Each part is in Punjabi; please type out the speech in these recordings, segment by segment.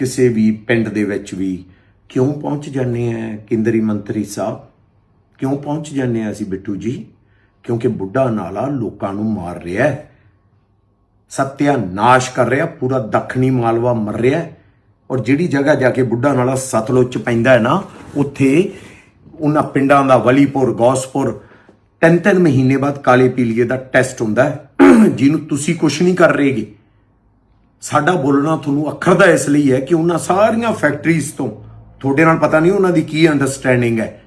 ਕਿਸੇ ਵੀ ਪਿੰਡ ਦੇ ਵਿੱਚ ਵੀ ਕਿਉਂ ਪਹੁੰਚ ਜਾਂਦੇ ਆ ਕੇਂਦਰੀ ਮੰਤਰੀ ਸਾਹਿਬ? ਕਿਉਂ ਪਹੁੰਚ ਜਾਂਦੇ ਆ ਅਸੀਂ ਬਿੱਟੂ ਜੀ? ਕਿਉਂਕਿ ਬੁੱਢਾ ਨਾਲਾ ਲੋਕਾਂ ਨੂੰ ਮਾਰ ਰਿਹਾ ਹੈ। ਸਤਿਆਨਾਸ਼ ਕਰ ਰਿਹਾ, ਪੂਰਾ ਦੱਖਣੀ ਮਾਲਵਾ ਮਰ ਰਿਹਾ ਔਰ ਜਿਹੜੀ ਜਗ੍ਹਾ ਜਾ ਕੇ ਬੁੱਢਾ ਨਾਲਾ ਸਤਲੁਜ ਚ ਪੈਂਦਾ ਹੈ ਨਾ, ਉੱਥੇ ਉਹਨਾਂ ਪਿੰਡਾਂ ਦਾ ਵਲੀਪੁਰ, ਗੌਸਪੁਰ ਤਿੰਨ ਤਿੰਨ ਮਹੀਨੇ ਬਾਅਦ ਕਾਲੇ ਪੀਲੀਏ ਦਾ ਟੈਸਟ ਹੁੰਦਾ ਹੈ। ਜਿਹਨੂੰ ਤੁਸੀਂ ਕੁਝ ਨਹੀਂ ਕਰ ਰਹੇਗੇ। ਸਾਡਾ ਬੋਲਣਾ ਤੁਹਾਨੂੰ ਅੱਖਰ ਦਾ ਇਸ ਲਈ ਹੈ ਕਿ ਉਹਨਾਂ ਸਾਰੀਆਂ ਫੈਕਟਰੀਜ਼ ਤੋਂ ਤੁਹਾਡੇ ਨਾਲ ਪਤਾ ਨਹੀਂ ਉਹਨਾਂ ਦੀ ਕੀ ਅੰਡਰਸਟੈਂਡਿੰਗ ਹੈ।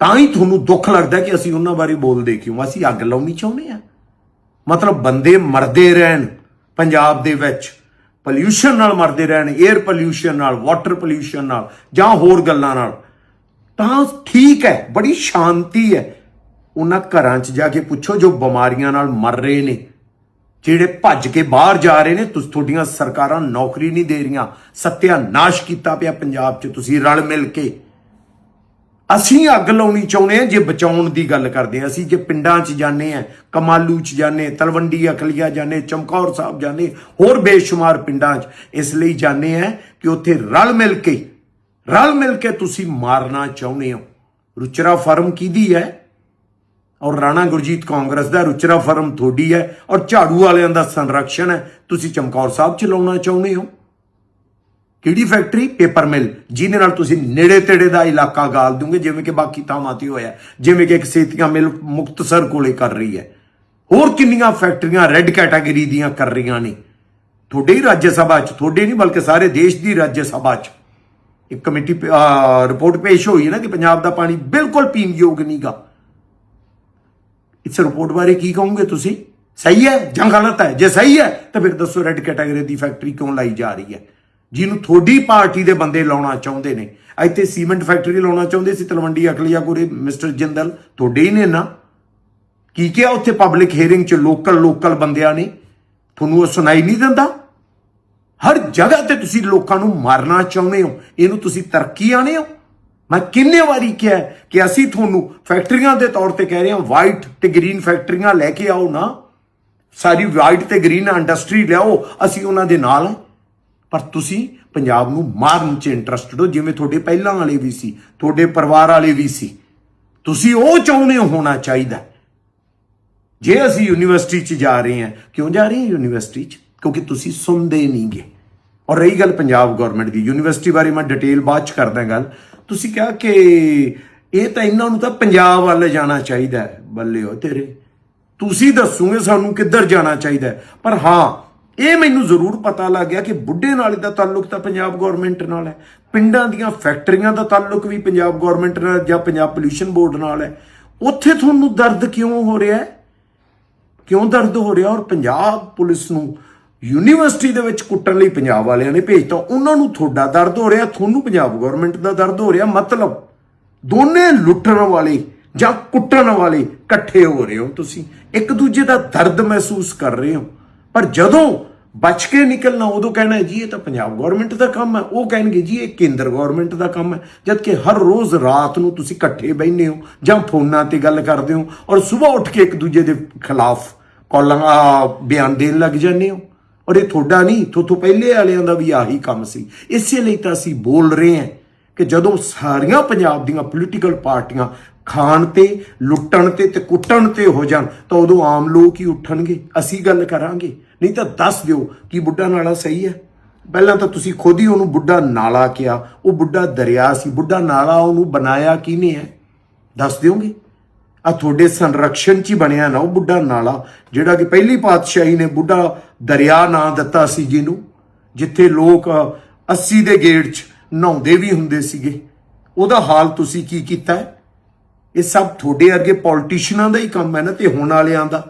ਤਾਂ ਹੀ ਤੁਹਾਨੂੰ ਦੁੱਖ ਲੱਗਦਾ ਕਿ ਅਸੀਂ ਉਹਨਾਂ ਬਾਰੇ ਬੋਲਦੇ ਕਿਉਂ? ਅਸੀਂ ਅੱਗ ਲਾਉਣੀ ਚਾਹੁੰਦੇ ਆ ਮਤਲਬ ਬੰਦੇ ਮਰਦੇ ਰਹਿਣ ਪੰਜਾਬ ਦੇ ਵਿੱਚ ਪੋਲਿਊਸ਼ਨ ਨਾਲ ਮਰਦੇ ਰਹਿਣ 에ਅਰ ਪੋਲਿਊਸ਼ਨ ਨਾਲ ਵਾਟਰ ਪੋਲਿਊਸ਼ਨ ਨਾਲ ਜਾਂ ਹੋਰ ਗੱਲਾਂ ਨਾਲ। ਤਾਂ ਠੀਕ ਹੈ, ਬੜੀ ਸ਼ਾਂਤੀ ਹੈ। ਉਹਨਾਂ ਘਰਾਂ 'ਚ ਜਾ ਕੇ ਪੁੱਛੋ ਜੋ ਬਿਮਾਰੀਆਂ ਨਾਲ ਮਰ ਰਹੇ ਨੇ। ਜਿਹੜੇ ਭੱਜ ਕੇ ਬਾਹਰ ਜਾ ਰਹੇ ਨੇ, ਤੁਸੀਂ, ਤੁਹਾਡੀਆਂ ਸਰਕਾਰਾਂ ਨੌਕਰੀ ਨਹੀਂ ਦੇ ਰਹੀਆਂ। ਸਤਿਆਨਾਸ਼ ਕੀਤਾ ਪਿਆ ਪੰਜਾਬ 'ਚ ਤੁਸੀਂ ਰਲ ਮਿਲ ਕੇ। ਅਸੀਂ ਅੱਗ ਲਾਉਣੀ ਚਾਹੁੰਦੇ ਆ ਜੇ ਬਚਾਉਣ ਦੀ ਗੱਲ ਕਰਦੇ ਆ ਅਸੀਂ ਜੇ ਪਿੰਡਾਂ 'ਚ ਜਾਂਦੇ ਆ ਕਮਾਲੂ 'ਚ ਜਾਂਦੇ ਤਲਵੰਡੀ ਅਕਲੀਆ ਜਾਂਦੇ ਚਮਕੌਰ ਸਾਹਿਬ ਜਾਂਦੇ ਹੋਰ ਬੇਸ਼ੁਮਾਰ ਪਿੰਡਾਂ 'ਚ ਇਸ ਲਈ ਜਾਂਦੇ ਆ ਕਿ ਉੱਥੇ ਰਲ ਮਿਲ ਕੇ, ਰਲ ਮਿਲ ਕੇ ਤੁਸੀਂ ਮਾਰਨਾ ਚਾਹੁੰਦੇ ਹੋ। ਰੁਚਰਾ ਫਰਮ ਕਿਹਦੀ ਹੈ? ਔਰ ਰਾਣਾ ਗੁਰਜੀਤ ਕਾਂਗਰਸ ਦਾ ਰੁਚਰਾ ਫਰਮ ਤੁਹਾਡੀ ਹੈ ਔਰ ਝਾੜੂ ਵਾਲਿਆਂ ਦਾ ਸੰਰਕਸ਼ਣ ਹੈ। ਤੁਸੀਂ ਚਮਕੌਰ ਸਾਹਿਬ ਚ ਲਾਉਣਾ ਚਾਹੁੰਦੇ ਹੋ? ਕਿਹੜੀ ਫੈਕਟਰੀ? ਪੇਪਰ ਮਿਲ, ਜਿਹਦੇ ਨਾਲ ਤੁਸੀਂ ਨੇੜੇ ਤੇੜੇ ਦਾ ਇਲਾਕਾ ਗਾਲ ਦੋਗੇ ਜਿਵੇਂ ਕਿ ਬਾਕੀ ਥਾਵਾਂ ਤੇ ਹੋਇਆ, ਜਿਵੇਂ ਕਿ ਇੱਕ ਸੇਤੀਆਂ ਮਿਲ ਮੁਕਤਸਰ ਕੋਲੇ ਕਰ ਰਹੀ ਹੈ। ਹੋਰ ਕਿੰਨੀਆਂ ਫੈਕਟਰੀਆਂ ਰੈੱਡ ਕੈਟਾਗਰੀ ਦੀਆਂ ਕਰ ਰਹੀਆਂ ਨੇ? ਤੁਹਾਡੇ ਹੀ ਰਾਜ ਸਭਾ ਚ, ਤੁਹਾਡੇ ਨਹੀਂ, ਬਲਕਿ ਸਾਰੇ ਦੇਸ਼ ਦੀ ਰਾਜ ਸਭਾ ਚ। ਇੱਕ ਕਮੇਟੀ ਪ- ਰਿਪੋਰਟ ਪੇਸ਼ ਹੋਈ ਹੈ ਨਾ ਕਿ ਪੰਜਾਬ ਦਾ ਪਾਣੀ ਬਿਲਕੁਲ ਪੀਣ ਯੋਗ ਨਹੀਂਗਾ ਇਸ ਰਿਪੋਰਟ ਬਾਰੇ ਕੀ ਕਹੋਗੇ ਤੁਸੀਂ? ਸਹੀ ਹੈ? ਜਾਂ ਗਲਤ ਹੈ? ਜੇ ਸਹੀ ਹੈ, ਤਾਂ ਫਿਰ ਦੱਸੋ ਰੈੱਡ ਕੈਟਾਗਰੀ ਦੀ ਫੈਕਟਰੀ ਕਿਉਂ ਲਾਈ ਜਾ ਰਹੀ ਹੈ? ਜਿਹਨੂੰ ਤੁਹਾਡੀ ਪਾਰਟੀ ਦੇ ਬੰਦੇ ਲਾਉਣਾ ਚਾਹੁੰਦੇ ਨੇ। ਇੱਥੇ ਸੀਮੈਂਟ ਫੈਕਟਰੀ ਲਾਉਣਾ ਚਾਹੁੰਦੇ ਸੀ ਤਲਵੰਡੀ ਅਕਲੀਆ ਕੋਰੇ ਮਿਸਟਰ ਜਿੰਦਲ? ਤੁਹਾਡੇ ਹੀ ਨੇ ਨਾ। ਕੀ ਕਿਹਾ ਉੱਥੇ ਪਬਲਿਕ ਹੀਅਰਿੰਗ 'ਚ ਲੋਕਲ ਲੋਕਲ ਬੰਦਿਆਂ ਨੇ? ਤੁਹਾਨੂੰ ਉਹ ਸੁਣਾਈ ਨਹੀਂ ਦਿੰਦਾ? ਹਰ ਜਗ੍ਹਾ ਤੇ ਤੁਸੀਂ ਲੋਕਾਂ ਨੂੰ ਮਾਰਨਾ ਚਾਹੁੰਦੇ ਹੋ। ਇਹਨੂੰ ਤੁਸੀਂ ਤਰੱਕੀ ਆਣੇ ਹੋ? ਮੈਂ ਕਿੰਨੇ ਵਾਰੀ ਕਿਹਾ ਕਿ ਅਸੀਂ ਤੁਹਾਨੂੰ ਫੈਕਟਰੀਆਂ ਦੇ ਤੌਰ ਤੇ ਕਹਿ ਰਹੇ ਹਾਂ ਵਾਈਟ ਤੇ ਗ੍ਰੀਨ ਫੈਕਟਰੀਆਂ ਲੈ ਕੇ ਆਓ ਨਾ। ਸਾਰੀ ਵਾਈਟ ਤੇ ਗ੍ਰੀਨ ਇੰਡਸਟਰੀ ਲਿਆਓ, ਅਸੀਂ ਉਹਨਾਂ ਦੇ ਨਾਲ ਹਾਂ। ਪਰ ਤੁਸੀਂ ਪੰਜਾਬ ਨੂੰ ਮਾਰਨ 'ਚ ਇੰਟਰਸਟਡ ਹੋ, ਜਿਵੇਂ ਤੁਹਾਡੇ ਪਹਿਲਾਂ ਵਾਲੇ ਵੀ ਸੀ, ਤੁਹਾਡੇ ਪਰਿਵਾਰ ਵਾਲੇ ਵੀ ਸੀ। ਤੁਸੀਂ ਉਹ ਚਾਹੁੰਦੇ ਹੋਣਾ ਚਾਹੀਦਾ। ਜੇ ਅਸੀਂ ਯੂਨੀਵਰਸਿਟੀ 'ਚ ਜਾ ਰਹੇ ਹਾਂ, ਕਿਉਂ ਜਾ ਰਹੇ ਹਾਂ ਯੂਨੀਵਰਸਿਟੀ 'ਚ? ਕਿਉਂਕਿ ਤੁਸੀਂ ਸੁਣਦੇ ਨਹੀਂਗੇ। ਔਰ ਰਹੀ ਗੱਲ ਪੰਜਾਬ ਗਵਰਨਮੈਂਟ ਦੀ ਯੂਨੀਵਰਸਿਟੀ ਬਾਰੇ ਮੈਂ ਡਿਟੇਲ ਬਾਅਦ 'ਚ ਕਰਦਾ ਗੱਲ। ਤੁਸੀਂ ਕਿਹਾ ਕਿ ਇਹ ਤਾਂ ਇਹਨਾਂ ਨੂੰ ਤਾਂ ਪੰਜਾਬ ਵੱਲ ਜਾਣਾ ਚਾਹੀਦਾ ਹੈ ਬੱਲੇ ਹੋ ਤੇਰੇ। ਤੁਸੀਂ ਦੱਸੋਗੇ ਸਾਨੂੰ ਕਿੱਧਰ ਜਾਣਾ ਚਾਹੀਦਾ ਪਰ ਹਾਂ, ਇਹ ਮੈਨੂੰ ਜ਼ਰੂਰ ਪਤਾ ਲੱਗ ਗਿਆ ਕਿ ਬੁੱਢੇ ਨਾਲੇ ਦਾ ਤਾਲੁਕ ਤਾਂ ਪੰਜਾਬ ਗਵਰਨਮੈਂਟ ਨਾਲ ਹੈ। ਪਿੰਡਾਂ ਦੀਆਂ ਫੈਕਟਰੀਆਂ ਦਾ ਤਾਲੁਕ ਵੀ ਪੰਜਾਬ ਗਵਰਨਮੈਂਟ ਨਾਲ ਜਾਂ ਪੰਜਾਬ ਪੋਲਿਊਸ਼ਨ ਬੋਰਡ ਨਾਲ ਹੈ। ਉੱਥੇ ਤੁਹਾਨੂੰ ਦਰਦ ਕਿਉਂ ਹੋ ਰਿਹਾ ਹੈ? ਕਿਉਂ ਦਰਦ ਹੋ ਰਿਹਾ ਔਰ ਪੰਜਾਬ ਪੁਲਿਸ ਨੂੰ ਯੂਨੀਵਰਸਿਟੀ ਦੇ ਵਿੱਚ ਕੁੱਟਣ ਲਈ ਪੰਜਾਬ ਵਾਲਿਆਂ ਨੇ ਭੇਜਤਾ। ਉਹਨਾਂ ਨੂੰ ਤੁਹਾਡਾ ਦਰਦ ਹੋ ਰਿਹਾ, ਤੁਹਾਨੂੰ ਪੰਜਾਬ ਗਵਰਨਮੈਂਟ ਦਾ ਦਰਦ ਹੋ ਰਿਹਾ। ਮਤਲਬ ਦੋਨੇ ਲੁੱਟਣ ਵਾਲੇ ਜਾਂ ਕੁੱਟਣ ਵਾਲੇ ਇਕੱਠੇ ਹੋ ਰਹੇ ਹੋ ਤੁਸੀਂ। ਇੱਕ ਦੂਜੇ ਦਾ ਦਰਦ ਮਹਿਸੂਸ ਕਰ ਰਹੇ ਹੋ। ਪਰ ਜਦੋਂ ਬਚ ਕੇ ਨਿਕਲਣਾ, ਉਦੋਂ ਕਹਿਣਾ ਜੀ, ਇਹ ਤਾਂ ਪੰਜਾਬ ਗਵਰਨਮੈਂਟ ਦਾ ਕੰਮ ਹੈ। ਉਹ ਕਹਿਣਗੇ, ਜੀ, ਇਹ ਕੇਂਦਰ ਗਵਰਨਮੈਂਟ ਦਾ ਕੰਮ ਹੈ। ਜਦ ਕਿ ਹਰ ਰੋਜ਼ ਰਾਤ ਨੂੰ ਤੁਸੀਂ ਇਕੱਠੇ ਬੈਠਦੇ ਹੋ ਜਾਂ ਫੋਨਾਂ ਤੇ ਗੱਲ ਕਰਦੇ ਹੋ ਔਰ ਸਵੇਰ ਉੱਠ ਕੇ ਇੱਕ ਦੂਜੇ ਦੇ ਖਿਲਾਫ ਕਾਲਾਂ ਬਿਆਨ ਦੇਣ ਲੱਗ ਜਾਂਦੇ ਹੋ। ਔਰ ਇਹ ਤੁਹਾਡਾ ਨਹੀਂ, ਤੁਹਾਡੇ ਪਹਿਲੇ ਵਾਲਿਆਂ ਦਾ ਵੀ ਆਹੀ ਕੰਮ ਸੀ। ਇਸੇ ਲਈ ਤਾਂ ਅਸੀਂ ਬੋਲ ਰਹੇ ਹਾਂ ਕਿ ਜਦੋਂ ਸਾਰੀਆਂ ਪੰਜਾਬ ਦੀਆਂ ਪੋਲੀਟੀਕਲ ਪਾਰਟੀਆਂ ਖਾਣ ਤੇ, ਲੁੱਟਣ ਤੇ ਤੇ ਕੁੱਟਣ ਤੇ ਹੋ ਜਾਣ, ਤਾਂ ਉਦੋਂ ਆਮ ਲੋਕ ਹੀ ਉੱਠਣਗੇ। ਅਸੀਂ ਗੱਲ ਕਰਾਂਗੇ। ਨਹੀਂ ਤਾਂ ਦੱਸ ਦਿਓ ਕਿ ਬੁੱਢਾ ਨਾਲਾ ਸਹੀ ਹੈ। ਪਹਿਲਾਂ ਤਾਂ ਤੁਸੀਂ ਖੁਦ ਹੀ ਉਹਨੂੰ ਬੁੱਢਾ ਨਾਲਾ ਕਿਹਾ। ਉਹ ਬੁੱਢਾ ਦਰਿਆ ਸੀ। ਬੁੱਢਾ ਨਾਲਾ ਉਹਨੂੰ ਬਣਾਇਆ ਕਿਹਨੇ ਹੈ? ਦੱਸ ਦਿਓਗੇ? ਆ ਤੁਹਾਡੇ ਸੰਰਕਸ਼ਣ ਚ ਹੀ ਬਣਿਆ ਨਾ ਉਹ ਬੁੱਢਾ ਨਾਲਾ, ਜਿਹੜਾ ਕਿ ਪਹਿਲੀ ਪਾਤਸ਼ਾਹੀ ਨੇ ਬੁੱਢਾ ਦਰਿਆ ਨਾਂ ਦਿੱਤਾ ਸੀ ਜਿਹਨੂੰ, ਜਿੱਥੇ ਲੋਕ 80 ਦੇ ਗੇੜ 'ਚ ਨਹਾਉਂਦੇ ਵੀ ਹੁੰਦੇ ਸੀਗੇ। ਉਹਦਾ ਹਾਲ ਤੁਸੀਂ ਕੀ ਕੀਤਾ ਇਹ ਸਭ ਤੁਹਾਡੇ ਅੱਗੇ ਪੋਲਿਟਿਸ਼ੀਅਨਾਂ ਦਾ ਹੀ ਕੰਮ ਹੈ ਨਾ ਤੇ ਹੋਣ ਵਾਲਿਆਂ ਦਾ।